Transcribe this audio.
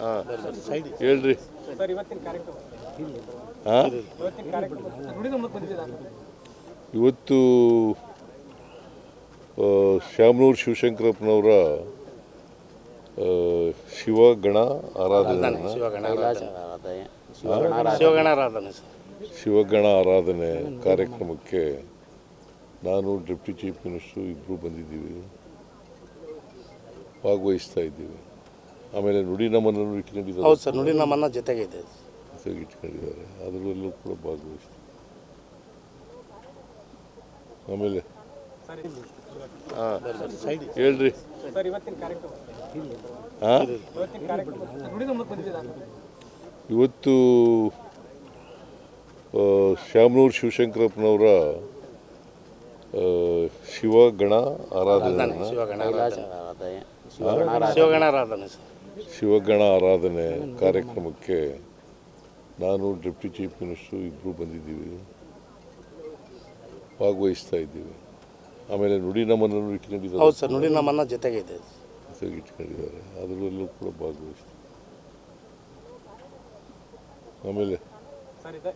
ಹಾಂ. ಹೇಳ್ರಿ. ಸರ್ ಇವತ್ತಿನ ಕಾರ್ಯಕ್ರಮ ಹಾಂ? ಇವತ್ತು ಶ್ಯಾಮನೂರು ಶಿವಶಂಕರಪ್ಪನವರ ಆ, ಶಿವಗಣ ಆರಾಧನೆ ಶಿವಗಣ ಆರಾಧನೆ. ಕಾರ್ಯಕ್ರಮಕ್ಕೆ ನಾನು ಡೆಪ್ಟಿ ಚೀಫ್ ಮಿನಿಸ್ಟ್ರು ಇಬ್ಬರು ಬಂದಿದ್ದೀವಿ. ಭಾಗವಹಿಸ್ತಾ ಇದ್ದೀವಿ. ಆಮೇಲೆ ನುಡಿ ನಮ್ಮನ್ನು ಇಟ್ಕೊಂಡಿದ್ದಾರೆ. ಹೌದು ಸರ್ ನುಡಿ ನಮ್ಮನ್ನ ಜೊತೆಗೆ ಇದೆ. ಜೊತೆಗೆ ಇಟ್ಕೊಂಡಿದ್ದಾರೆ. ಅದರಲ್ಲೂ ಕೂಡ ಭಾಗವಹಿಸ್ತೀವಿ ಆಮೇಲೆ ಸರ್. ಹಾಂ ಹೇಳ್ರಿ. ಸರ್ ಇವತ್ತಿನ ಕಾರ್ಯಕ್ರಮ ಹಾಂ ಇವತ್ತು ಆ, ಶಾಮನೂರು ಶಿವಶಂಕರಪ್ಪನವರ ಆ, ಶಿವಗಣ ಆರಾಧನೆ ಶಿವಗಣಾರಾಧನೆ ಸರ್. ಶಿವಗಣ ಆರಾಧನೆ ಕಾರ್ಯಕ್ರಮಕ್ಕೆ ನಾನು ಡೆಪ್ಟಿ ಚೀಫ್ ಮಿನಿಸ್ಟ್ರು ಇಬ್ಬರು ಬಂದಿದ್ದೀವಿ ಭಾಗವಹಿಸ್ತಾ ಇದ್ದೀವಿ. ಆಮೇಲೆ ನುಡಿ ನಮ್ಮನ್ನು ಇಟ್ಕೊಂಡಿದ್ದಾರೆ. ಹೌದು ಸರ್ ನುಡಿ ನಮ್ಮನ್ನ ಜೊತೆಗೆ ಇದೆ. ಜೊತೆಗೆ ಇಟ್ಕೊಂಡಿದ್ದಾರೆ. ಅದರಲ್ಲೂ ಕೂಡ ಭಾಗವಹಿಸ್ತೀವಿ. ಆಮೇಲೆ ಸರ್ ಇದೆ.